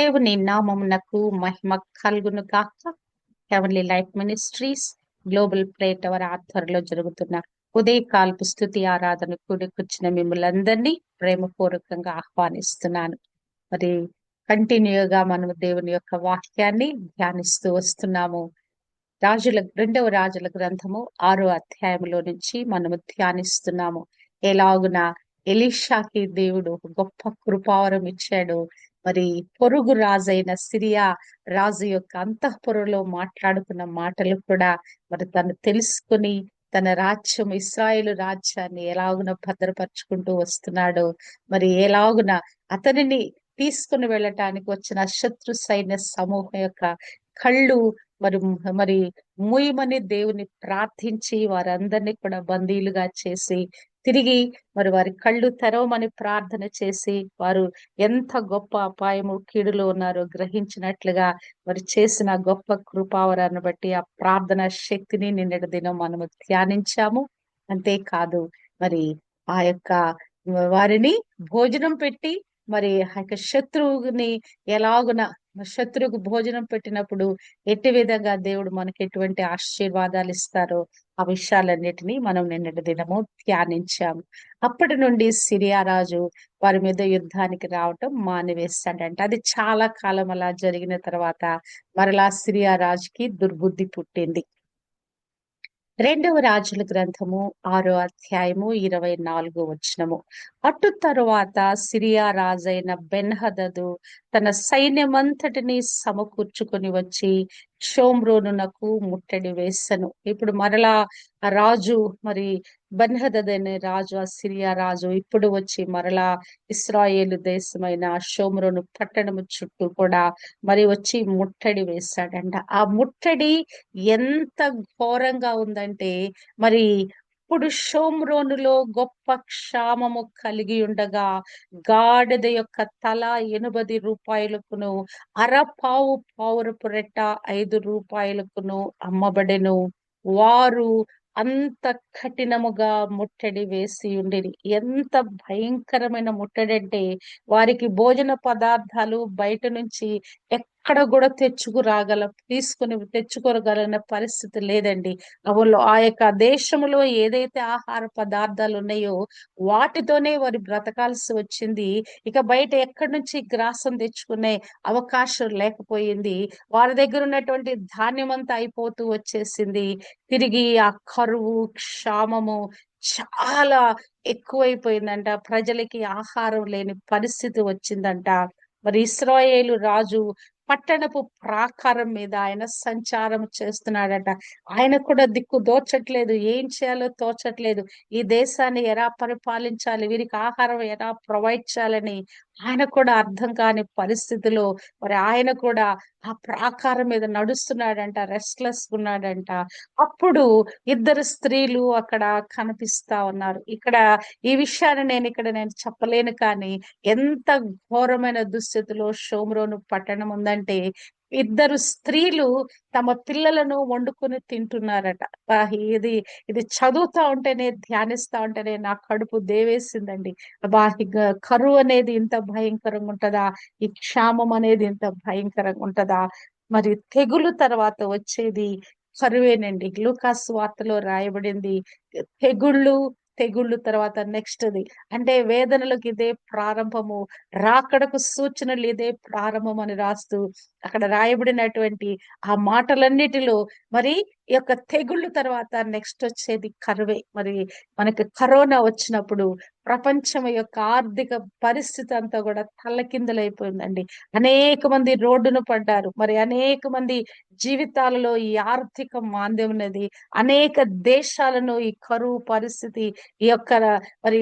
దేవుని నామమునకు మహిమ కలుగును గాక. Heavenly life ministries global pray tower ఆధ్వర్యంలో జరుగుతున్న ఉదయకాల్పు స్థుతి ఆరాధన కూడికొచ్చిన మిమ్మల్ని ప్రేమపూర్వకంగా ఆహ్వానిస్తున్నాను. మరి కంటిన్యూగా మనము దేవుని యొక్క వాక్యాన్ని ధ్యానిస్తూ వస్తున్నాము. రాజుల రెండవ రాజుల గ్రంథము ఆరో అధ్యాయంలో నుంచి మనము ధ్యానిస్తున్నాము. ఎలాగున ఎలీషాకి దేవుడు ఒక గొప్ప కృపావరం ఇచ్చాడు. మరి పొరుగు రాజైన సిరియా రాజు యొక్క అంతఃపురంలో మాట్లాడుకున్న మాటలు కూడా మరి తను తెలుసుకుని తన రాజ్యం ఇస్రాయేల్ రాజ్యాన్ని ఎలాగున భద్రపరుచుకుంటూ వస్తున్నాడు మరి ఎలాగున అతనిని తీసుకుని వెళ్ళటానికి వచ్చిన శత్రు సైన్య సమూహం యొక్క కళ్ళు మరి మరి మూయమని దేవుని ప్రార్థించి వారందరినీ కూడా బందీలుగా చేసి తిరిగి మరి వారి కళ్ళు తెరవమని ప్రార్థన చేసి వారు ఎంత గొప్ప అపాయము కీడులో ఉన్నారో గ్రహించినట్లుగా మరి చేసిన గొప్ప కృపావరాన్ని బట్టి ఆ ప్రార్థన శక్తిని నిన్నటి దినం మనము ధ్యానించాము. అంతేకాదు మరి ఆ యొక్క వారిని భోజనం పెట్టి మరి ఆ యొక్క శత్రువుని ఎలాగున శత్రువుకు భోజనం పెట్టినప్పుడు ఎట్టి విధంగా దేవుడు మనకి ఎటువంటి ఆశీర్వాదాలు ఇస్తారో ఆ విషయాలన్నిటినీ మనం నిన్నటి దినము ధ్యానించాము. అప్పటి నుండి సిరియా రాజు వారి మీద యుద్ధానికి రావటం మానివేస్తాడంట. అది చాలా కాలం అలా జరిగిన తర్వాత మరలా సిరియా రాజుకి దుర్బుద్ధి పుట్టింది. రెండవ రాజుల గ్రంథము ఆరో అధ్యాయము ఇరవై నాలుగో వచనము. అటు తరువాత సిరియా రాజైన బెన్హదదు తన సైన్యమంతటిని సమకూర్చుకొని వచ్చి షోమ్రోనునకు ముట్టడి వేసను. ఇప్పుడు మరలా ఆ రాజు మరి బన్హదద్ అనే రాజు ఆ సిరియా రాజు ఇప్పుడు వచ్చి మరలా ఇస్రాయేల్ దేశమైన షోమ్రోను పట్టణము చుట్టూ కూడా మరి వచ్చి ముట్టడి వేశాడంట. ఆ ముట్టడి ఎంత ఘోరంగా ఉందంటే మరి అప్పుడు షోమ్రోనులో గొప్ప క్షామము కలిగి ఉండగా గాడిద యొక్క తల ఎనుబది రూపాయలకును అరపావు పావురపు రెట్ట ఐదు రూపాయలకును అమ్మబడెను. వారు అంత కఠినముగా ముట్టడి వేసి ఉండేది ఎంత భయంకరమైన ముట్టడి అంటే వారికి భోజన పదార్థాలు బయట నుంచి ఎక్కడ కూడా తెచ్చుకురాగల తీసుకుని తెచ్చుకోగలిగిన పరిస్థితి లేదండి. అవును ఆ యొక్క దేశంలో ఏదైతే ఆహార పదార్థాలు ఉన్నాయో వాటితోనే వారు బ్రతకాల్సి వచ్చింది. ఇక బయట ఎక్కడి నుంచి గ్రాసం తెచ్చుకునే అవకాశం లేకపోయింది. వారి దగ్గర ఉన్నటువంటి ధాన్యం అంతా అయిపోతూ వచ్చేసింది. తిరిగి ఆ కరువు క్షామము చాలా ఎక్కువైపోయిందంట. ప్రజలకి ఆహారం లేని పరిస్థితి వచ్చిందంట. మరి ఇస్రాయేలు రాజు పట్టణపు ప్రాకారం మీద ఆయన సంచారం చేస్తున్నాడట. ఆయన కూడా దిక్కు దోచట్లేదు. ఏం చేయాలో తోచట్లేదు. ఈ దేశాన్ని ఎలా పరిపాలించాలి? వీరికి ఆహారం ఎలా ప్రొవైడ్ చేయాలని ఆయన కూడా అర్థం కాని పరిస్థితిలో మరి ఆయన కూడా ఆ ప్రాకారం మీద నడుస్తున్నాడంట రెస్ట్లెస్ ఉన్నాడంట. అప్పుడు ఇద్దరు స్త్రీలు అక్కడ కనిపిస్తా ఉన్నారు. ఇక్కడ ఈ విషయాన్ని నేను ఇక్కడ నేను చెప్పలేను కానీ ఎంత ఘోరమైన దుస్థితిలో షోమ్రోను పట్టణం ఉందంటే ఇద్దరు స్త్రీలు తమ పిల్లలను వండుకొని తింటున్నారట. ఇది ఇది చదువుతా ఉంటేనే ధ్యానిస్తా ఉంటేనే నా కడుపు దేవేసిందండి. బా కరువు అనేది ఇంత భయంకరంగా ఉంటదా? ఈ క్షామం అనేది ఇంత భయంకరంగా ఉంటదా? మరి తెగులు తర్వాత వచ్చేది కరువేనండి. గ్లూకాస్ వార్తలో రాయబడింది తెగుళ్ళు తెగుళ్ళు తర్వాత నెక్స్ట్ది. అంటే వేదనలకు ఇదే ప్రారంభము రాకడకు సూచనలు ఇదే ప్రారంభం అని రాస్తూ అక్కడ రాయబడినటువంటి ఆ మాటలన్నిటిలో మరి ఈ యొక్క తెగుళ్ళు తర్వాత నెక్స్ట్ వచ్చేది కరువే. మరి మనకి కరోనా వచ్చినప్పుడు ప్రపంచం యొక్క ఆర్థిక పరిస్థితి అంతా కూడా తల్లకిందలైపోయిందండి. అనేక మంది రోడ్డును పడ్డారు. మరి అనేక మంది జీవితాలలో ఈ ఆర్థిక మాంద్యం అనేది అనేక దేశాలను ఈ కరువు పరిస్థితి ఈ యొక్క మరి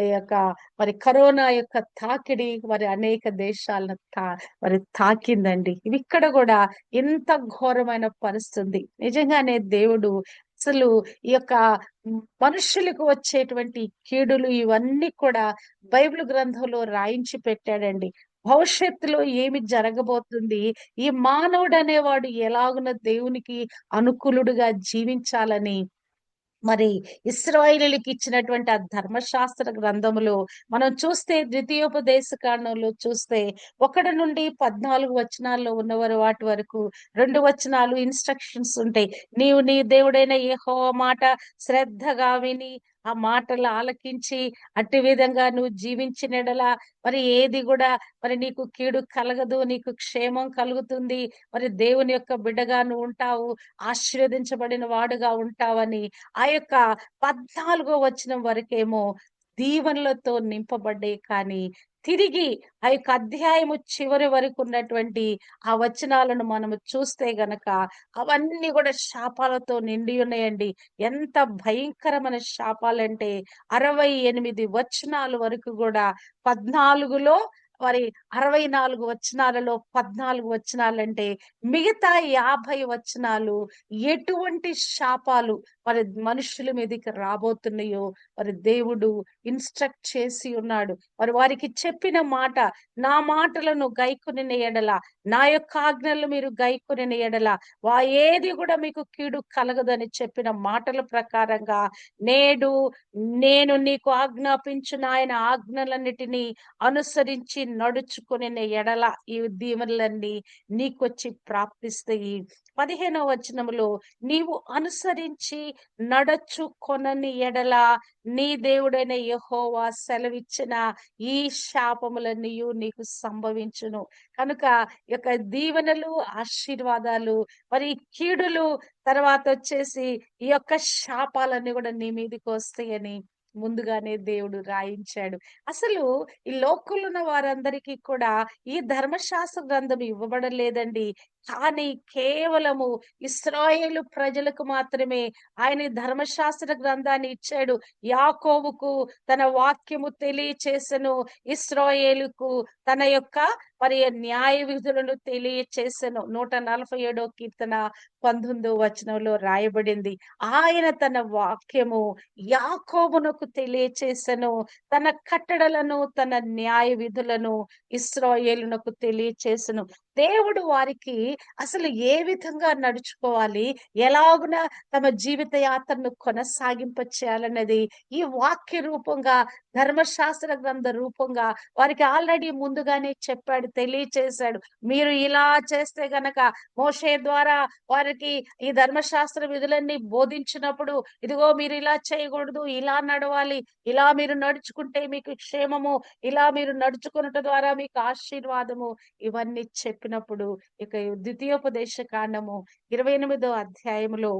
ఈ యొక్క మరి కరోనా యొక్క తాకిడి మరి అనేక దేశాలను తా మరి తాకిందండి. ఇక్కడ కూడా ఎంత ఘోరమైన పరిస్థితి. నిజంగానే దేవుడు అసలు ఈ యొక్క మనుషులకు వచ్చేటువంటి కీడులు ఇవన్నీ కూడా బైబిల్ గ్రంథంలో రాయించి పెట్టాడండి. భవిష్యత్తులో ఏమి జరగబోతుంది? ఈ మానవుడు అనేవాడు ఎలాగున దేవునికి అనుకూలుడుగా జీవించాలని మరి ఇస్రాయిలీలకు ఇచ్చినటువంటి ఆ ధర్మశాస్త్ర గ్రంథములో మనం చూస్తే ద్వితీయోపదేశ కాండంలో చూస్తే ఒకటి నుండి పద్నాలుగు వచనాల్లో ఉన్నవారు వాటి వరకు రెండు వచనాలు ఇన్స్ట్రక్షన్స్ ఉంటాయి. నీవు నీ దేవుడైన ఏహో మాట శ్రద్ధగా విని ఆ మాటలు ఆలకించి అట్టి విధంగా నువ్వు జీవించినడలా మరి ఏది కూడా మరి నీకు కీడు కలగదు నీకు క్షేమం కలుగుతుంది. మరి దేవుని యొక్క బిడ్డగా నువ్వు ఉంటావు ఆశీర్వదించబడిన వాడుగా ఉంటావని ఆ యొక్క పద్నాలుగో వచనం వరకేమో దీవెనలతో నింపబడ్డాయి. కానీ తిరిగి ఆ యొక్క అధ్యాయము చివరి వరకు ఉన్నటువంటి ఆ వచనాలను మనము చూస్తే గనక అవన్నీ కూడా శాపాలతో నిండి ఉన్నాయండి. ఎంత భయంకరమైన శాపాలంటే అరవై ఎనిమిది వచనాల వరకు కూడా పద్నాలుగులో మరి అరవై నాలుగు వచనాలలో పద్నాలుగు వచనాలంటే మిగతా యాభై వచనాలు ఎటువంటి శాపాలు మరి మనుషుల మీదకి రాబోతున్నాయో మరి దేవుడు ఇన్స్ట్రక్ట్ చేసి ఉన్నాడు. మరి వారికి చెప్పిన మాట నా మాటలను గైకొనిన ఎడల నా యొక్క ఆజ్ఞలు మీరు గైకొనిన ఎడల వా ఏది కూడా మీకు కీడు కలగదని చెప్పిన మాటల ప్రకారంగా నేడు నేను నీకు ఆజ్ఞాపించిన ఆయన ఆజ్ఞలన్నిటినీ అనుసరించి నడుచుకుని ఎడల ఈ దీవెనలన్నీ నీకొచ్చి ప్రాప్తిస్తాయి. పదిహేనవ వచనములో నీవు అనుసరించి నడచుకొనని ఎడల నీ దేవుడైన యహోవా సెలవిచ్చిన ఈ శాపములన్నీ నీకు సంభవించును. కనుక ఈ యొక్క దీవెనలు ఆశీర్వాదాలు మరి కీడులు తర్వాత వచ్చేసి ఈ యొక్క శాపాలన్నీ కూడా నీ మీదకి వస్తాయని ముందుగానే దేవుడు రాయించాడు. అసలు ఈ లోకంలో వారందరికీ కూడా ఈ ధర్మశాస్త్ర గ్రంథం ఇవ్వబడలేదండి. కానీ కేవలము ఇస్రాయేలు ప్రజలకు మాత్రమే ఆయన ధర్మశాస్త్ర గ్రంథాన్ని ఇచ్చాడు. యాకోబుకు తన వాక్యము తెలియచేసను. ఇస్రాయేలుకు తన యొక్క మరి న్యాయ విధులను తెలియచేసను. నూట నలభై ఏడో కీర్తన పంతొమ్మిదో వచనంలో రాయబడింది. ఆయన తన వాక్యము యాకోబునకు తెలియచేసను. తన కట్టడలను తన న్యాయ విధులను ఇస్రాయేలునకు తెలియచేసను. దేవుడు వారికి అసలు ఏ విధంగా నడుచుకోవాలి? ఎలాగున తమ జీవిత యాత్రను కొనసాగింప చేయాలన్నది ఈ వాక్య రూపంగా ధర్మశాస్త్ర గ్రంథ రూపంగా వారికి ఆల్రెడీ ముందుగానే చెప్పాడు తెలియచేశాడు. మీరు ఇలా చేస్తే గనక మోషే ద్వారా వారికి ఈ ధర్మశాస్త్ర విధులన్నీ బోధించినప్పుడు ఇదిగో మీరు ఇలా చేయకూడదు ఇలా నడవాలి ఇలా మీరు నడుచుకుంటే మీకు క్షేమము ఇలా మీరు నడుచుకున్నట ద్వారా మీకు ఆశీర్వాదము ఇవన్నీ చెప్పినప్పుడు ఇక ద్వితీయోపదేశ కాండము ఇరవై ఎనిమిదో అధ్యాయములో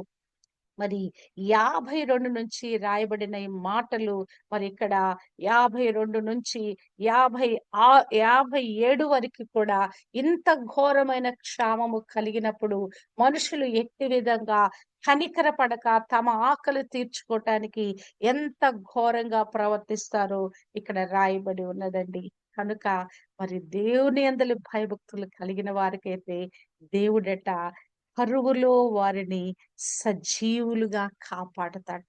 మరి యాభై రెండు నుంచి రాయబడిన ఈ మాటలు మరి ఇక్కడ యాభై రెండు నుంచి యాభై ఆ యాభై ఏడు వరకు కూడా ఇంత ఘోరమైన క్షామము కలిగినప్పుడు మనుషులు ఎట్టి విధంగా కనికరపడక తమ ఆకలి తీర్చుకోవటానికి ఎంత ఘోరంగా ప్రవర్తిస్తారో ఇక్కడ రాయబడి ఉన్నదండి. కనుక మరి దేవుని అందరి భయభక్తులు కలిగిన వారికైతే దేవుడట కరువులో వారిని సజీవులుగా కాపాడుతాడు.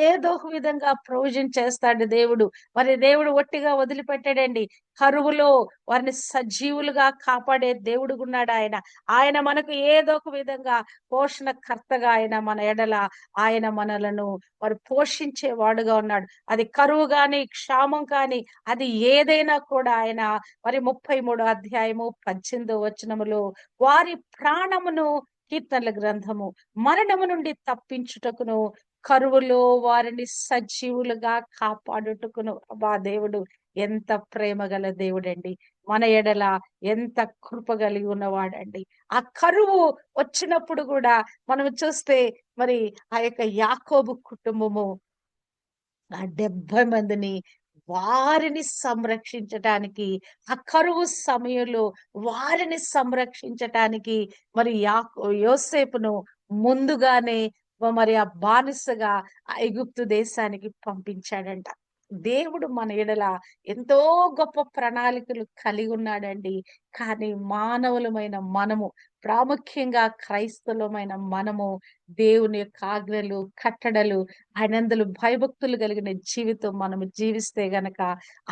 ఏదో ఒక విధంగా ప్రొవిజన్ చేస్తాడు దేవుడు. మరి దేవుడు ఒట్టిగా వదిలిపెట్టాడండి. కరువులో వారిని సజీవులుగా కాపాడే దేవుడు ఉన్నాడు ఆయన. ఆయన మనకు ఏదో ఒక విధంగా పోషణకర్తగా ఆయన మన ఎడల ఆయన మనలను మరి పోషించే వాడుగా ఉన్నాడు. అది కరువు కాని క్షామం కానీ అది ఏదైనా కూడా ఆయన మరి ముప్పై మూడో అధ్యాయము పద్దెనిమిదో వచనములో వారి ప్రాణమును కీర్తనల గ్రంథము. మరణము నుండి తప్పించుటకును కరువులో వారిని సజీవులుగా కాపాడుటకును అబ్బా దేవుడు ఎంత ప్రేమ గల దేవుడండి. మన ఎడల ఎంత కృప కలిగి ఉన్నవాడండి. ఆ కరువు వచ్చినప్పుడు కూడా మనం చూస్తే మరి ఆ యొక్క యాకోబు కుటుంబము ఆ డెబ్బై మందిని వారిని సంరక్షించటానికి ఆ కరువు సమయంలో వారిని సంరక్షించటానికి మరి యా యోసేపును ముందుగానే మరి ఆ బానిసగా ఐగుప్తు దేశానికి పంపించాడంట. దేవుడు మన ఎడల ఎంతో గొప్ప ప్రణాళికలు కలిగి ఉన్నాడండి. కానీ మానవులమైన మనము ప్రాముఖ్యంగా క్రైస్తవమైన మనము దేవుని యొక్క ఆజ్ఞలు కట్టడలు ఆయనందులు భయభక్తులు కలిగిన జీవితం మనము జీవిస్తే గనక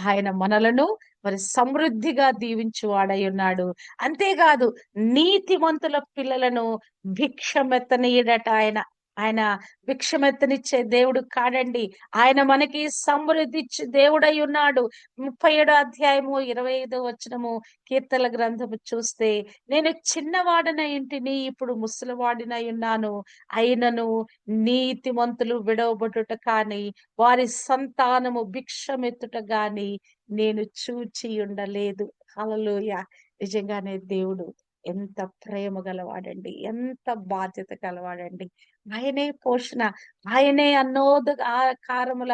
ఆయన మనలను మరి సమృద్ధిగా దీవించువాడై ఉన్నాడు. అంతేకాదు నీతిమంతుల పిల్లలను భిక్షమెత్తనీయడట ఆయన ఆయన భిక్షమెత్తనిచ్చే దేవుడు కాడండి. ఆయన మనకి సమృద్ధి దేవుడై ఉన్నాడు. ముప్పై ఏడో అధ్యాయము ఇరవై ఐదో వచనము కీర్తల గ్రంథము చూస్తే నేను చిన్నవాడన ఇంటిని ఇప్పుడు ముసలివాడినై ఉన్నాను. అయినను నీతిమంతులు విడవబడుట కాని వారి సంతానము భిక్షమెత్తుట గాని నేను చూచి ఉండలేదు. అలలోయ నిజంగానే దేవుడు ఎంత ప్రేమ గలవాడండి ఎంత బాధ్యత గలవాడండి. ఆయనే పోషణ ఆయనే అన్నోద కారముల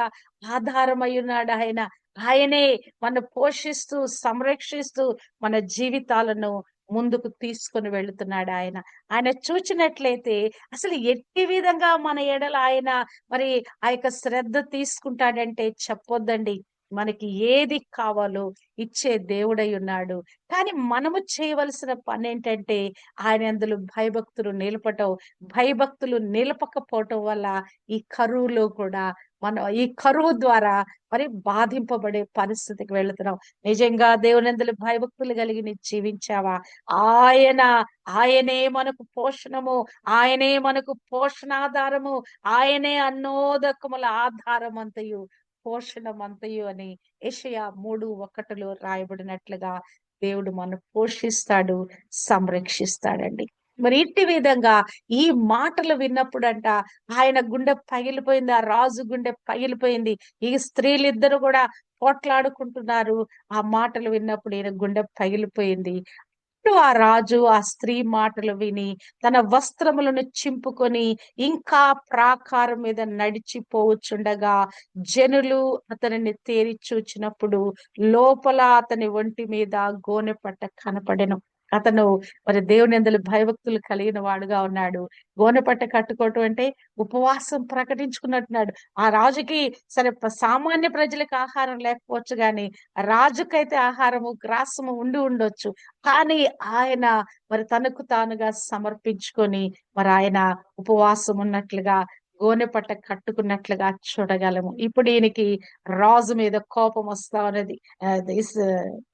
ఆధారమై ఉన్నాడు ఆయన. ఆయనే మన పోషిస్తూ సంరక్షిస్తూ మన జీవితాలను ముందుకు తీసుకొని వెళుతున్నాడు ఆయన. ఆయన చూచినట్లయితే అసలు ఎట్టి విధంగా మన ఎడల ఆయన మరి ఆ యొక్క శ్రద్ధ తీసుకుంటాడంటే చెప్పొద్దండి. మనకి ఏది కావాలో ఇచ్చే దేవుడై ఉన్నాడు. కానీ మనము చేయవలసిన పని ఏంటంటే ఆయన అందులో భయభక్తులు నిలపటం. భయభక్తులు నిలపకపోవటం వల్ల ఈ కరువులో కూడా మనం ఈ కరువు ద్వారా మరి బాధింపబడే పరిస్థితికి వెళుతున్నాం. నిజంగా దేవునందులు భయభక్తులు కలిగి జీవించావా? ఆయన ఆయనే మనకు పోషణము ఆయనే మనకు పోషణాధారము ఆయనే అన్నోదకముల ఆధారం అంతయు పోషణమంతయు అని ఏషయా మూడు ఒకటిలో రాయబడినట్లుగా దేవుడు మనం పోషిస్తాడు సంరక్షిస్తాడండి. మరి ఇంటి విధంగా ఈ మాటలు విన్నప్పుడంట ఆయన గుండె పగిలిపోయింది ఆ రాజు గుండె పగిలిపోయింది. ఈ స్త్రీలిద్దరు కూడా పోట్లాడుకుంటున్నారు. ఆ మాటలు విన్నప్పుడు ఈయన గుండె పగిలిపోయింది. అప్పుడు ఆ రాజు ఆ స్త్రీ మాటలు విని తన వస్త్రములను చింపుకొని ఇంకా ప్రాకారం మీద నడిచిపోవచ్చుండగా జనులు అతనిని తేరి చూచినప్పుడు లోపల అతని ఒంటి మీద గోనె పట్ట కనపడెను. అతను మరి దేవుని ఎందులు భయభక్తులు కలిగిన వాడుగా ఉన్నాడు. గోనెపట్ట కట్టుకోవటం అంటే ఉపవాసం ప్రకటించుకున్నట్టున్నాడు. ఆ రాజుకి సరే సామాన్య ప్రజలకు ఆహారం లేకపోవచ్చు కానీ రాజుకైతే ఆహారము గ్రాసము ఉండి ఉండొచ్చు. కానీ ఆయన మరి తనకు తానుగా సమర్పించుకొని మరి ఆయన ఉపవాసం ఉన్నట్లుగా గోనె పట్ట కట్టుకున్నట్లుగా చూడగలము. ఇప్పుడు ఈయనకి రాజు మీద కోపం వస్తా ఉన్నది.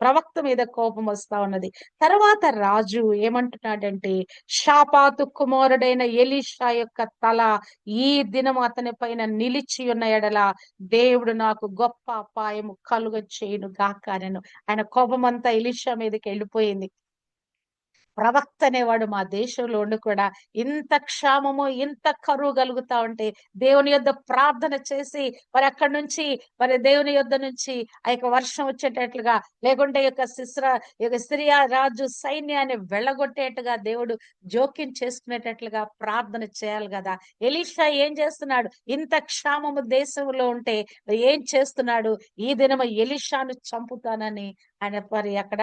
ప్రవక్త మీద కోపం వస్తా ఉన్నది. తర్వాత రాజు ఏమంటున్నాడంటే షాపాతు కుమారుడైన ఎలీషా యొక్క తల ఈ దినం అతని పైన నిలిచి ఉన్న ఎడల దేవుడు నాకు గొప్ప అపాయము కలుగ చేయను గాకానను ఆయన కోపం అంతా ఎలీషా మీదకి వెళ్ళిపోయింది. ప్రవక్త అనేవాడు మా దేశంలో ఉండి కూడా ఇంత క్షామము ఇంత కరువు కలుగుతా ఉంటే దేవుని యొద్ ప్రార్థన చేసి మరి అక్కడి నుంచి మరి దేవుని యొద్ నుంచి ఆ యొక్క వర్షం వచ్చేటట్లుగా లేకుంటే యొక్క శిశ్ర యొక్క సిరియా రాజు సైన్యాన్ని వెళ్ళగొట్టేట్టుగా దేవుడు జోక్యం చేసుకునేటట్లుగా ప్రార్థన చేయాలి కదా. ఎలీషా ఏం చేస్తున్నాడు? ఇంత క్షామము దేశంలో ఉంటే ఏం చేస్తున్నాడు? ఈ దినము ఎలీషాను చంపుతానని ఆయన మరి అక్కడ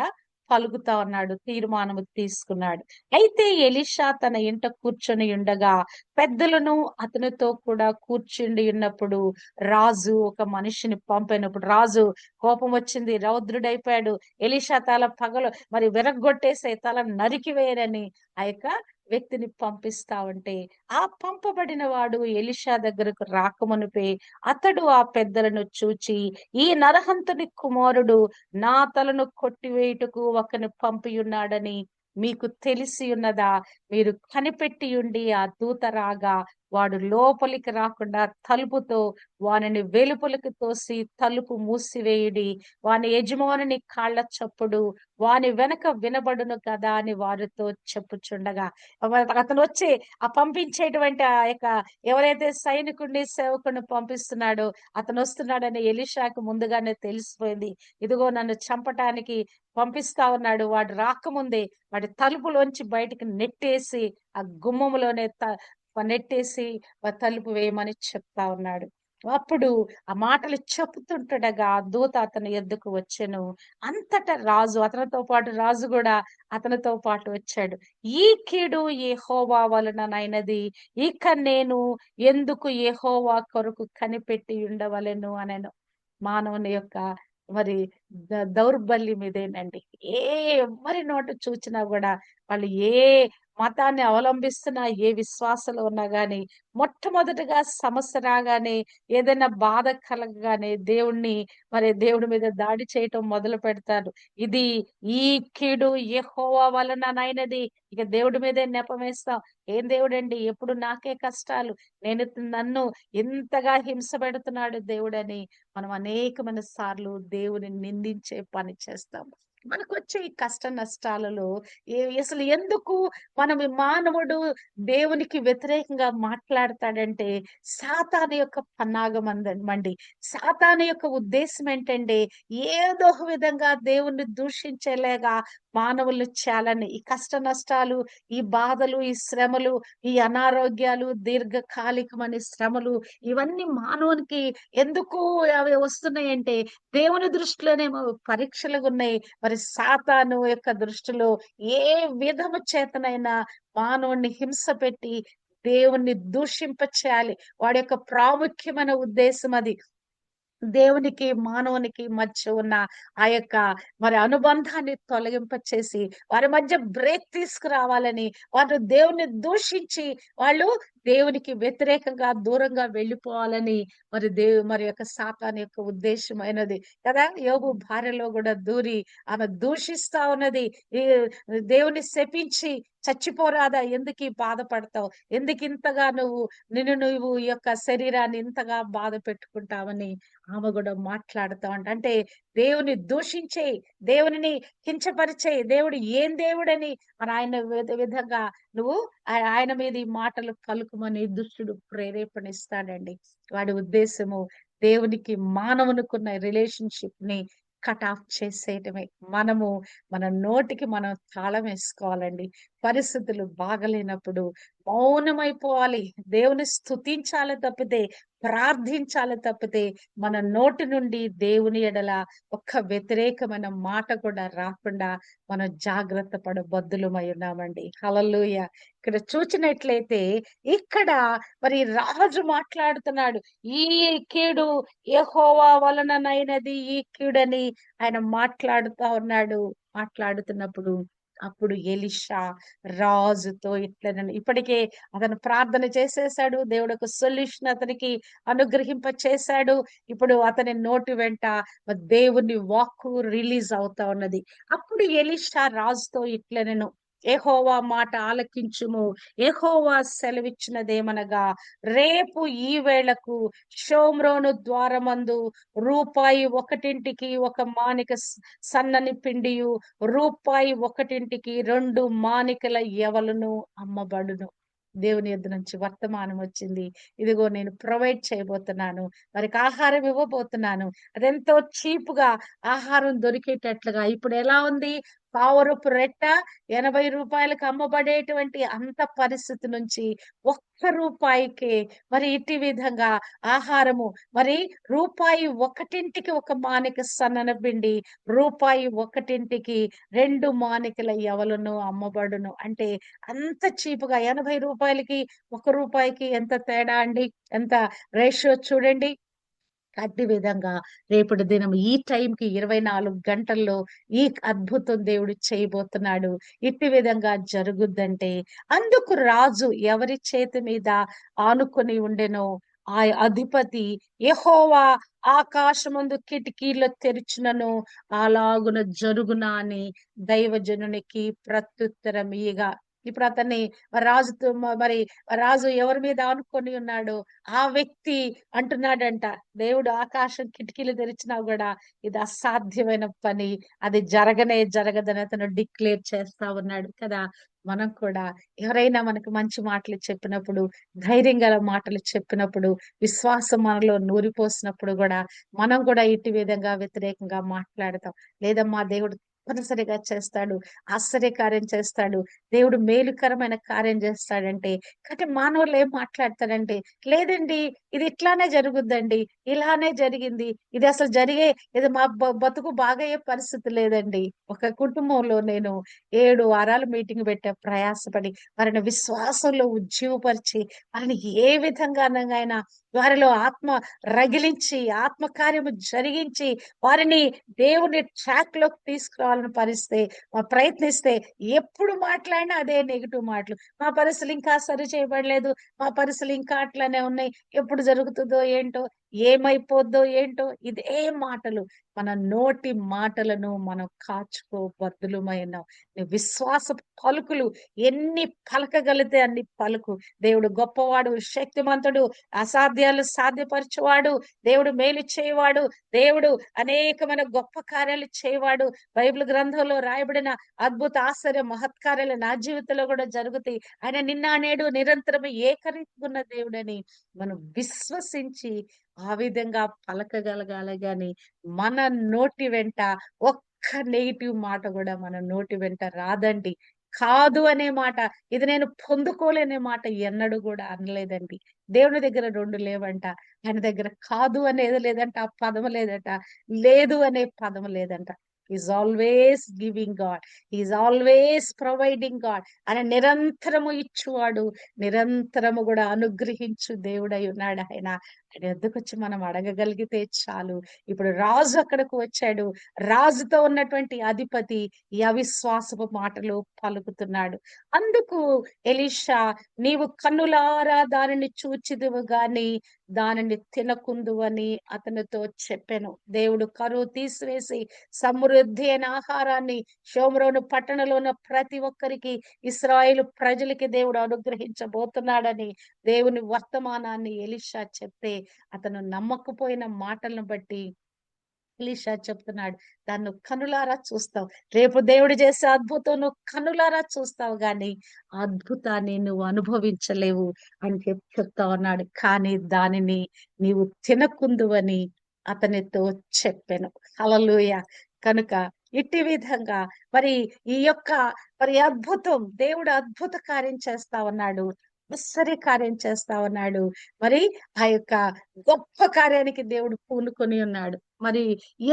పలుకుతా ఉన్నాడు తీర్మానము తీసుకున్నాడు. అయితే ఎలిషా తన ఇంట కూర్చొని ఉండగా పెద్దలను అతనితో కూడా కూర్చుండి ఉన్నప్పుడు రాజు ఒక మనిషిని పంపినప్పుడు రాజు కోపం వచ్చింది రౌద్రుడైపోయాడు. ఎలిషా తల పగలు మరి విరగొట్టేసే తల నరికివేయరని ఆ యొక్క వ్యక్తిని పంపిస్తా ఉంటే ఆ పంపబడిన వాడు ఎలిషా దగ్గరకు రాకమునిపే అతడు ఆ పెద్దలను చూచి ఈ నరహంతుని కుమారుడు నా తలను కొట్టివేయుటకు ఒకని పంపియున్నాడని మీకు తెలిసి ఉన్నదా? మీరు కనిపెట్టి ఉండి ఆ దూత రాగా వాడు లోపలికి రాకుండా తలుపుతో వానిని వెలుపలికి తోసి తలుపు మూసివేయుడి. వాని యజమానుని కాళ్ళ చప్పుడు వాని వెనక వినబడును కదా అని వారితో చెప్పుచుండగా అతను వచ్చి ఆ పంపించేటువంటి ఆ యొక్క ఎవరైతే సైనికుడిని సేవకుడిని పంపిస్తున్నాడో అతను వస్తున్నాడని ఎలిషాకు ముందుగానే తెలిసిపోయింది. ఇదిగో నన్ను చంపటానికి పంపిస్తా ఉన్నాడు. వాడు రాకముందే వాడి తలుపులోంచి బయటికి నెట్టేసి ఆ గుమ్మములోనే నెట్టేసి తలుపు వేయమని చెప్తా ఉన్నాడు. అప్పుడు ఆ మాటలు చెప్తుంటడగా దూత అతని ఎద్దుకు వచ్చాను. అంతటా రాజు అతనితో పాటు రాజు కూడా అతనితో పాటు వచ్చాడు. ఈ కీడు ఏ హోవా వలననైనది. ఇక నేను ఎందుకు ఏ హోవా కొరకు కనిపెట్టి ఉండవలెను అనను. మానవుని యొక్క మరి దౌర్బల్యం ఇదేనండి. ఏ ఎవరి నోటు చూచినా కూడా వాళ్ళు ఏ మతాన్ని అవలంబిస్తున్న ఏ విశ్వాసాలు ఉన్నా గాని మొట్టమొదటిగా సమస్య రాగానే ఏదైనా బాధ కలగగానే దేవుణ్ణి మరి దేవుడి మీద దాడి చేయటం మొదలు పెడతారు. ఇది ఈ కీడు ఎహోవా వలన నైనది. ఇక దేవుడి మీదే నెపమేస్తాం ఏం దేవుడండి? ఎప్పుడు నాకే కష్టాలు. నేను నన్ను ఎంతగా హింస పెడుతున్నాడు దేవుడని మనం అనేకమైన సార్లు దేవుని నిందించే పని చేస్తాం. మనకు వచ్చే ఈ కష్ట నష్టాలలో ఏ- అసలు ఎందుకు మనం మానవుడు దేవునికి వ్యతిరేకంగా మాట్లాడతాడంటే సాతాను యొక్క పన్నాగం అందండి. సాతాను యొక్క ఉద్దేశం ఏంటంటే ఏదో ఒక విధంగా దేవుణ్ణి దూషించేలాగా మానవులు చాలని ఈ కష్ట నష్టాలు ఈ బాధలు ఈ శ్రమలు ఈ అనారోగ్యాలు దీర్ఘకాలికమైన శ్రమలు ఇవన్నీ మానవునికి ఎందుకు అవి వస్తున్నాయంటే దేవుని దృష్టిలోనేమో పరీక్షలుగా ఉన్నాయి మరి సాతాను యొక్క దృష్టిలో ఏ విధము చేతనైనా మానవుణ్ణి హింస పెట్టి దేవుణ్ణి దూషింప చేయాలి వాడి యొక్క ప్రాముఖ్యమైన ఉద్దేశం అది. దేవునికి మానవునికి మధ్య ఉన్న ఆ యొక్క మరి అనుబంధాన్ని తొలగింప చేసి వారి మధ్య బ్రేక్ తీసుకురావాలని వారు దేవుని దూషించి వాళ్ళు దేవునికి వ్యతిరేకంగా దూరంగా వెళ్ళిపోవాలని మరి దేవు మరి యొక్క సాతాన్ యొక్క ఉద్దేశమైనది కదా? యోగు భార్యలో కూడా దూరి ఆమె దూషిస్తా ఉన్నది. దేవుని శపించి చచ్చిపోరాదా? ఎందుకు బాధపడతావు? ఎందుకు ఇంతగా నువ్వు నిన్ను నువ్వు యొక్క శరీరాన్ని ఇంతగా బాధ పెట్టుకుంటావని ఆమె కూడా మాట్లాడుతా అంట అంటే దేవుని దూషించే దేవుని కించపరిచే దేవుడు ఏం దేవుడని? మరి ఆయన విధంగా నువ్వు ఆయన మీద ఈ మాటలు పలుకుమని దుష్టుడు ప్రేరేపణిస్తాడండి. వాడి ఉద్దేశము దేవునికి మానవునికున్న రిలేషన్షిప్ని కట్ ఆఫ్ చేసేయటమే. మనము మన నోటికి మనం తాళం వేసుకోవాలండి. పరిస్థితులు బాగలేనప్పుడు మౌనమైపోవాలి. దేవుని స్థుతించాలి తప్పితే ప్రార్థించాలి తప్పితే మన నోటి నుండి దేవుని ఎడల ఒక్క వ్యతిరేకమైన మాట కూడా రాకుండా మనం జాగ్రత్త పడ బద్దులమై ఉన్నామండి. హలలుయ ఇక్కడ చూచినట్లయితే ఇక్కడ మరి రాజు మాట్లాడుతున్నాడు. ఈ కీడు వలన వలననైనది ఈ కీడని ఆయన మాట్లాడుతా ఉన్నాడు. మాట్లాడుతున్నప్పుడు అప్పుడు ఎలిషా రాజుతో ఇట్లా ఇప్పటికే అతను ప్రార్థన చేసేసాడు దేవుడు ఒక సొల్యూషన్ అతనికి అనుగ్రహింప చేశాడు. ఇప్పుడు అతని నోటి వెంట దేవుని వాక్కు రిలీజ్ అవుతా ఉన్నది. అప్పుడు ఎలిషా రాజుతో ఇట్లనను ఏహోవా మాట ఆలకించుము. ఏహోవా సెలవిచ్చినదేమనగా రేపు ఈ వేళకు షోమ్రోను ద్వారమందు రూపాయి ఒకటింటికి ఒక మానిక సన్నని పిండియు రూపాయి ఒకటింటికి రెండు మానికల ఎవలను అమ్మబడును. దేవుని యొద్ద నుంచి వర్తమానం వచ్చింది. ఇదిగో నేను ప్రొవైడ్ చేయబోతున్నాను. వారికి ఆహారం ఇవ్వబోతున్నాను. అదెంతో చీపుగా ఆహారం దొరికేటట్లుగా ఇప్పుడు ఎలా ఉంది? పావురపు రెట్ట ఎనభై రూపాయలకు అమ్మబడేటువంటి అంత పరిస్థితి నుంచి ఒక్క రూపాయికే మరి ఇటు విధంగా ఆహారము. మరి రూపాయి ఒకటింటికి ఒక మానిక సన్నన పిండి రూపాయి ఒకటింటికి రెండు మానికల ఎవలను అమ్మబడును. అంటే అంత చీపుగా ఎనభై రూపాయలకి ఒక రూపాయికి ఎంత తేడా అండి? ఎంత రేషియో చూడండి. అట్టి విధంగా రేపటి దినం ఈ టైంకి ఇరవై నాలుగు గంటల్లో ఈ అద్భుతం దేవుడు చేయబోతున్నాడు. ఇట్టి విధంగా జరుగుద్దంటే అందుకు రాజు ఎవరి చేతి మీద ఆనుకొని ఉండెనో ఆ అధిపతి యెహోవా ఆకాశమందు కిటికీలు తెరిచినను అలాగున జరుగునా అని దైవజనునికి ప్రత్యుత్తరం ఇయ్యగా ఇప్పుడు అతన్ని రాజుతో మరి రాజు ఎవరి మీద ఆనుకొని ఉన్నాడు ఆ వ్యక్తి అంటున్నాడంట దేవుడు ఆకాశం కిటికీలు తెరిచినా కూడా ఇది అసాధ్యమైన పని అది జరగనే జరగదని అతను డిక్లేర్ చేస్తా ఉన్నాడు కదా. మనం కూడా ఎవరైనా మనకు మంచి మాటలు చెప్పినప్పుడు ధైర్యం గల మాటలు చెప్పినప్పుడు విశ్వాసం మనలో నూరిపోసినప్పుడు కూడా మనం కూడా ఇటు విధంగా వ్యతిరేకంగా మాట్లాడతాం. లేదమ్మా దేవుడు తప్పనిసరిగా చేస్తాడు ఆశ్చర్యకార్యం చేస్తాడు దేవుడు మేలుకరమైన కార్యం చేస్తాడంటే కాబట్టి మానవులు ఏం మాట్లాడతారంటే లేదండి ఇది ఇట్లానే జరుగుద్దండి ఇలానే జరిగింది ఇది అసలు జరిగే ఇది మా బతుకు బాగయ్యే పరిస్థితి లేదండి. ఒక కుటుంబంలో నేను ఏడు వారాలు మీటింగ్ పెట్టే ప్రయాసపడి వారిని విశ్వాసంలో ఉజ్జీవపరిచి వారిని ఏ విధంగానైనా వారిలో ఆత్మ రగిలించి ఆత్మ కార్యము జరిగించి వారిని దేవుని ట్రాక్లోకి తీసుకురావాలని పరిస్తే మా ప్రయత్నిస్తే ఎప్పుడు మాట్లాడినా అదే నెగిటివ్ మాటలు. మా పరిస్థితులు ఇంకా సరి చేయబడలేదు మా పరిస్థితులు ఇంకా అట్లానే ఉన్నాయి ఎప్పుడు జరుగుతుందో ఏంటో ఏమైపోద్దో ఏంటో ఇదే మాటలు. మన నోటి మాటలను మనం కాచుకో బద్దులమైన విశ్వాస పలుకులు ఎన్ని పలకగలితే అన్ని పలుకు. దేవుడు గొప్పవాడు శక్తిమంతుడు అసాధ్యాలు సాధ్యపరచువాడు దేవుడు మేలు చేయవాడు దేవుడు అనేకమైన గొప్ప కార్యాలు చేయవాడు. బైబిల్ గ్రంథంలో రాయబడిన అద్భుత ఆశ్చర్య మహత్కార్యాలు నా జీవితంలో కూడా జరుగుతాయి. ఆయన నిన్న నేడు నిరంతరం ఏకరీతిగా ఉన్న దేవుడని మనం విశ్వసించి ఆ విధంగా పలకగలగాలి గాని మన నోటి వెంట ఒక్క నెగిటివ్ మాట కూడా మన నోటి వెంట రాదండి. కాదు అనే మాట ఇది నేను పొందుకోలేనే మాట ఎన్నడూ కూడా అనలేదండి. దేవుని దగ్గర రెండు లేవంట ఆయన దగ్గర కాదు అనేది లేదంట ఆ పదం లేదంట లేదు అనే పదం లేదంట. Is always giving God is always providing God అని నిరంతరము ఇచ్చువాడు నిరంతరము కూడా అనుగ్రహించు దేవుడై ఉన్నాడు ఆయన. ఆయన ఎద్దుకు వచ్చి మనం అడగగలిగితే చాలు? ఇప్పుడు రాజు అక్కడకు వచ్చాడు. రాజుతో ఉన్నటువంటి అధిపతి ఈ అవిశ్వాసపు మాటలు పలుకుతున్నాడు. అందుకు ఎలీషా నీవు కన్నులారా దానిని చూచిదువు గాని దానిని తినకుందు అని అతనితో చెప్పాను. దేవుడు కరువు తీసివేసి సమృద్ధి అయిన ఆహారాన్ని షోమరోను పట్టణంలో ఉన్న ప్రతి ఒక్కరికి ఇస్రాయేల్ ప్రజలకి దేవుడు అనుగ్రహించబోతున్నాడని దేవుని వర్తమానాన్ని ఎలిషా చెప్తే అతను నమ్మకపోయిన మాటలను బట్టి ఎలీషా చెప్తున్నాడు దాన్ని కనులారా చూస్తావు. రేపు దేవుడు చేసే అద్భుతం నువ్వు కనులారా చూస్తావు గాని అద్భుతాన్ని నువ్వు అనుభవించలేవు అని చెప్పి చెప్తా ఉన్నాడు. కానీ దానిని నీవు తినకుందువని అతనితో చెప్పాను. హలలుయ కనుక ఇట్టి విధంగా మరి ఈ యొక్క మరి అద్భుతం దేవుడు అద్భుత కార్యం చేస్తా ఉన్నాడు. ఆశ్చర్య కార్యం చేస్తా ఉన్నాడు మరి ఆ యొక్క గొప్ప కార్యానికి దేవుడు పూనుకొని ఉన్నాడు. మరి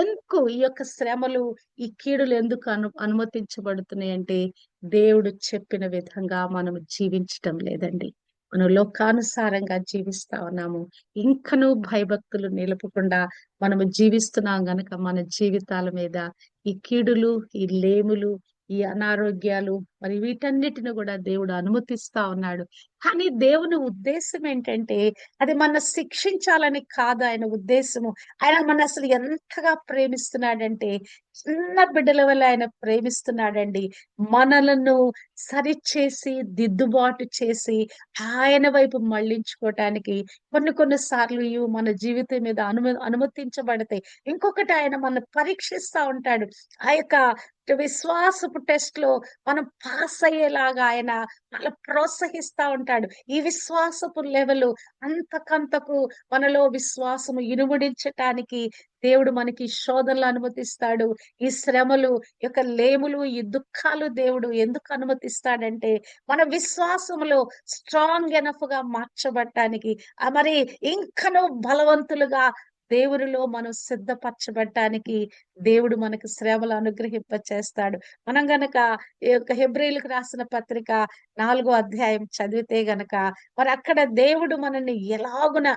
ఎందుకు ఈ యొక్క శ్రమలు ఈ కీడులు ఎందుకు అను అనుమతించబడుతున్నాయి అంటే దేవుడు చెప్పిన విధంగా మనం జీవించటం లేదండి. మనం లోకానుసారంగా జీవిస్తా ఉన్నాము. ఇంకనూ భయభక్తులు నిలుపకుండా మనము జీవిస్తున్నాం గనక మన జీవితాల మీద ఈ కీడులు ఈ లేములు ఈ అనారోగ్యాలు మరి వీటన్నిటిని కూడా దేవుడు అనుమతిస్తా ఉన్నాడు. కానీ దేవుని ఉద్దేశం ఏంటంటే అది మన శిక్షించాలని కాదు ఆయన ఉద్దేశము. ఆయన మన అసలు ఎంతగా ప్రేమిస్తున్నాడంటే చిన్న బిడ్డల వల్ల ఆయన ప్రేమిస్తున్నాడండి. మనలను సరిచేసి దిద్దుబాటు చేసి ఆయన వైపు మళ్ళించుకోవటానికి కొన్ని కొన్ని సార్లు ఇవి మన జీవితం మీద అనుమ అనుమతించబడతాయి. ఇంకొకటి ఆయన మన పరీక్షిస్తా ఉంటాడు. ఆ యొక్క విశ్వాసపు టెస్ట్లో మనం పాస్ అయ్యేలాగా ఆయన అలా ప్రోత్సహిస్తా ఉంటాడు. ఈ విశ్వాసపు లెవెలు అంతకంతకు మనలో విశ్వాసము ఇనుముడించటానికి దేవుడు మనకి శోధనలు అనుమతిస్తాడు. ఈ శ్రమలు యొక్క లేములు ఈ దుఃఖాలు దేవుడు ఎందుకు అనుమతిస్తాడంటే మన విశ్వాసములో స్ట్రాంగ్ ఎనఫ్గా మార్చబడటానికి మరి ఇంకను బలవంతులుగా దేవునిలో మనం సిద్ధపరచబడటానికి దేవుడు మనకు శ్రమలు అనుగ్రహింప చేస్తాడు మనం గనక ఈ యొక్క హెబ్రిలకు రాసిన పత్రిక నాలుగో అధ్యాయం చదివితే గనక మరి అక్కడ దేవుడు మనల్ని ఎలాగున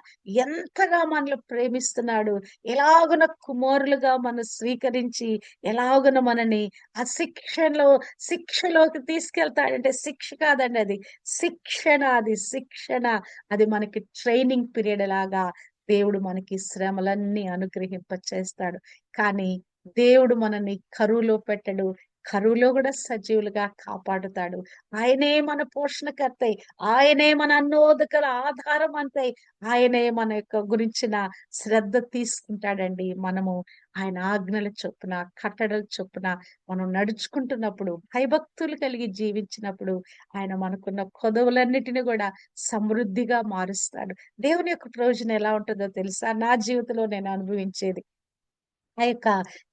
ఎంతగా మనల్ని ప్రేమిస్తున్నాడు ఎలాగున కుమారులుగా మనం స్వీకరించి ఎలాగున మనని ఆ శిక్షలో శిక్షలోకి తీసుకెళ్తాడంటే శిక్ష కాదండి అది. శిక్షణ అది శిక్షణ అది మనకి ట్రైనింగ్ పీరియడ్ లాగా దేవుడు మనకి శ్రమలన్నీ అనుగ్రహింప చేస్తాడు కానీ దేవుడు మనని కరువులో పెట్టడు కరువులో కూడా సజీవులుగా కాపాడుతాడు. ఆయనే మన పోషణకర్త ఆయనే మన అన్నోదకల ఆధారం అంతే. ఆయనే మన యొక్క గురించిన శ్రద్ధ తీసుకుంటాడండి. మనము ఆయన ఆజ్ఞల చొప్పున కట్టడల చొప్పున మనం నడుచుకుంటున్నప్పుడు భయభక్తులు కలిగి జీవించినప్పుడు ఆయన మనకున్న కొదవులన్నిటిని కూడా సమృద్ధిగా మారుస్తాడు. దేవుని యొక్క ప్రయోజనం ఎలా ఉంటుందో తెలుసా? నా జీవితంలో నేను అనుభవించేది. ఆ యొక్క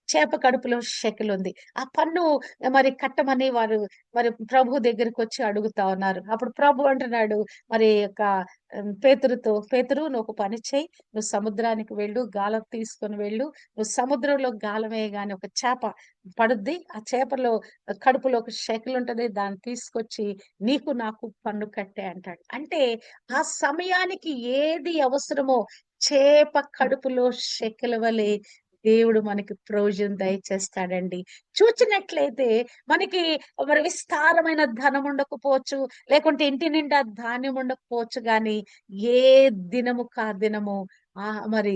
చేప కడుపులో షెకిల్ ఉంది ఆ పన్ను మరి కట్టమని వారు మరి ప్రభు దగ్గరికి వచ్చి అడుగుతా ఉన్నారు. అప్పుడు ప్రభు అంటున్నాడు మరి యొక్క పేతురుతో పేతురు నువ్వు ఒక పని చేయి. నువ్వు సముద్రానికి వెళ్ళు గాలం తీసుకొని వెళ్ళు. నువ్వు సముద్రంలో గాలం వేయగానే ఒక చేప పడుద్ది. ఆ చేపలో కడుపులో ఒక షెకిల్ ఉంటది దాన్ని తీసుకొచ్చి నీకు నాకు పన్ను కట్టే అంటాడు. అంటే ఆ సమయానికి ఏది అవసరమో చేప కడుపులో షెకిల వలె దేవుడు మనకి ప్రయోజనం దయచేస్తాడండి. చూచినట్లయితే మనకి మరి విస్తారమైన ధనం ఉండకపోవచ్చు లేకుంటే ఇంటి నిండా ధాన్యం ఉండకపోవచ్చు కానీ ఏ దినము కా దినము ఆ మరి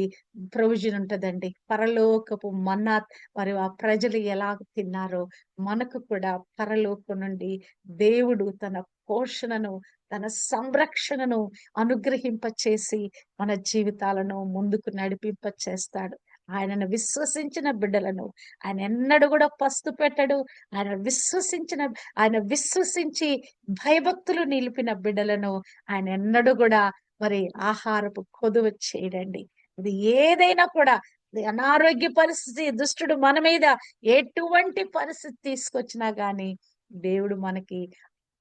ప్రొవిజన్ ఉంటదండి. పరలోకపు మన్నాత్ మరి ఆ ప్రజలు ఎలా తిన్నారో మనకు కూడా పరలోకం నుండి దేవుడు తన పోషణను తన సంరక్షణను అనుగ్రహింపచేసి మన జీవితాలను ముందుకు నడిపింప చేస్తాడు ఆయనను విశ్వసించిన బిడ్డలను. ఆయన ఎన్నడూ కూడా పస్తు పెట్టడు. ఆయన విశ్వసించిన ఆయన విశ్వసించి భయభక్తులు నిలిపిన బిడ్డలను ఆయన ఎన్నడూ కూడా మరి ఆహారపు కొదువ చేయడండి. ఇది ఏదైనా కూడా అనారోగ్య పరిస్థితి దుష్టుడు మన మీద ఎటువంటి పరిస్థితి తీసుకొచ్చినా గాని దేవుడు మనకి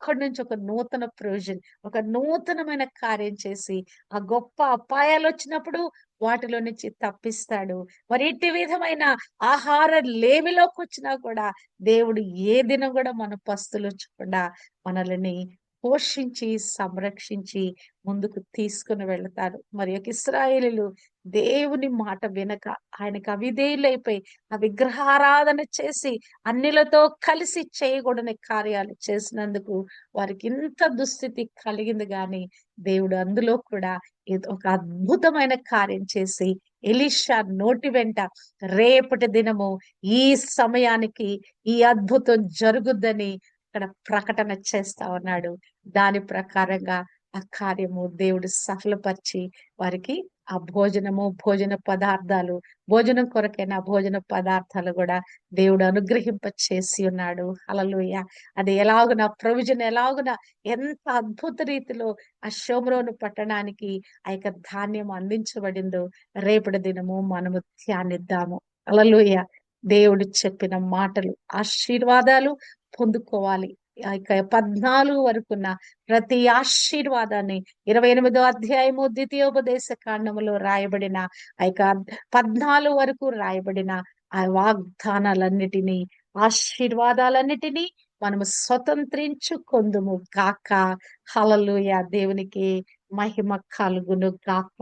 అక్కడి నుంచి ఒక నూతన ప్రొవిజన్ ఒక నూతనమైన కార్యం చేసి ఆ గొప్ప అపాయాలు వచ్చినప్పుడు వాటిలో నుంచి తప్పిస్తాడు. మరి ఇట్టి విధమైన ఆహార లేమిలోకి వచ్చినా కూడా దేవుడు ఏ దినం కూడా మన పస్తులు వచ్చకుండా మనల్ని పోషించి సంరక్షించి ముందుకు తీసుకుని వెళ్తారు మరి యొక్క ఇస్రాయేలీలు దేవుని మాట వినక ఆయనకు అవిధేయులైపోయి ఆ విగ్రహారాధన చేసి అన్నిలతో కలిసి చేయకూడని కార్యాలు చేసినందుకు వారికి ఇంత దుస్థితి కలిగింది గాని దేవుడు అందులో కూడా ఏదో ఒక అద్భుతమైన కార్యం చేసి ఎలిషా నోటి వెంట రేపటి దినము ఈ సమయానికి ఈ అద్భుతం జరుగుద్దని అక్కడ ప్రకటన చేస్తా ఉన్నాడు. దాని ప్రకారంగా ఆ కార్యము దేవుడు సఫలపరిచి వారికి ఆ భోజనము భోజన పదార్థాలు భోజనం కొరకైన భోజన పదార్థాలు కూడా దేవుడు అనుగ్రహింప చేసి ఉన్నాడు. హల్లెలూయా. అది ఎలాగున ప్రొవిజన్ ఎలాగున ఎంత అద్భుత రీతిలో ఆ షోమ్రోను పట్టణానికి ఆ యొక్క ధాన్యం అందించబడిందో రేపటి దినము మనము ధ్యానిద్దాము. హల్లెలూయా. దేవుడు చెప్పిన మాటలు ఆశీర్వాదాలు పొందుకోవాలి. ఆ యొక్క పద్నాలుగు వరకున్న ప్రతి ఆశీర్వాదాన్ని ఇరవై ఎనిమిదో అధ్యాయము ద్వితీయోపదేశ కాండములో రాయబడిన ఆ యొక్క పద్నాలుగు వరకు రాయబడిన ఆ వాగ్దానాలన్నిటినీ ఆశీర్వాదాలన్నిటినీ మనము స్వతంత్రించుకొందుము గాక. హలలుయ దేవునికి మహిమ కలుగును గాక.